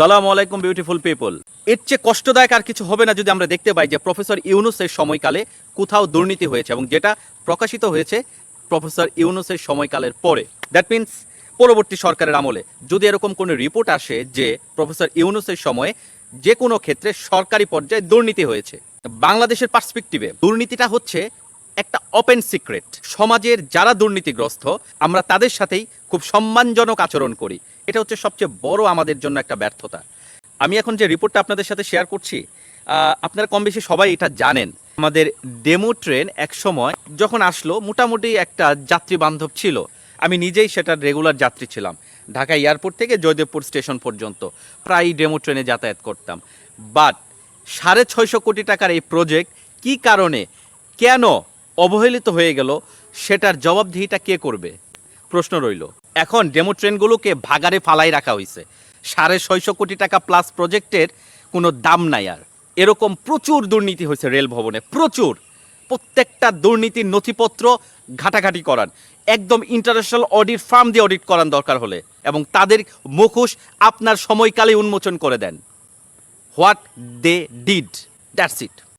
সালাম আলাইকুম beautiful people এর চেয়ে কষ্টদায়ক আর কিছু হবে না যদি আমরা দেখতে পাই যে প্রফেসর ইউনুসের সময়কালে কোথাও দুর্নীতি হয়েছে এবং যেটা প্রকাশিত হয়েছে প্রফেসর ইউনুসের সময়কালের পরে। দ্যাট মিন্স পরবর্তী সরকারের আমলে। যদি এরকম কোনো রিপোর্ট আসে যে প্রফেসর ইউনুসের সময়ে যে কোনো ক্ষেত্রে সরকারি পর্যায়ে দুর্নীতি হয়েছে। বাংলাদেশের পার্সপেক্টিভে দুর্নীতিটা হচ্ছে একটা ওপেন সিক্রেট সমাজের যারা দুর্নীতিগ্রস্ত, আমরা তাদের সাথেই খুব সম্মানজনক আচরণ করি। এটা হচ্ছে সবচেয়ে বড় আমাদের জন্য একটা ব্যর্থতা। আমি এখন যে রিপোর্টটা আপনাদের সাথে শেয়ার করছি আপনারা কম বেশি সবাই এটা জানেন। আমাদের ডেমো ট্রেন এক সময় যখন আসলো, মোটামুটি একটা যাত্রী বান্ধব ছিল। আমি নিজেই সেটার রেগুলার যাত্রী ছিলাম। ঢাকা এয়ারপোর্ট থেকে জয়দেবপুর স্টেশন পর্যন্ত প্রায় ডেমো ট্রেনে যাতায়াত করতাম। বাট সাড়ে ছয়শো কোটি টাকার এই প্রজেক্ট কি কারণে, কেন অবহেলিত হয়ে গেল, সেটার জবাবদিহিটা কে করবে? প্রশ্ন রইল। এখন ডেমো ট্রেনগুলোকে ভাগারে ফালাই রাখা হয়েছে সাড়ে ছয়শো কোটি টাকা প্লাস প্রজেক্টের কোনো দাম নাই আর। এরকম প্রচুর দুর্নীতি হয়েছে রেল ভবনে, প্রচুর। প্রত্যেকটা দুর্নীতির নথিপত্র ঘাটাঘাটি করান। একদম ইন্টারন্যাশনাল অডিট ফার্ম দিয়ে অডিট করান দরকার হলে এবং তাদের মুখোশ আপনার সময়কালে উন্মোচন করে দেন। What they did that's it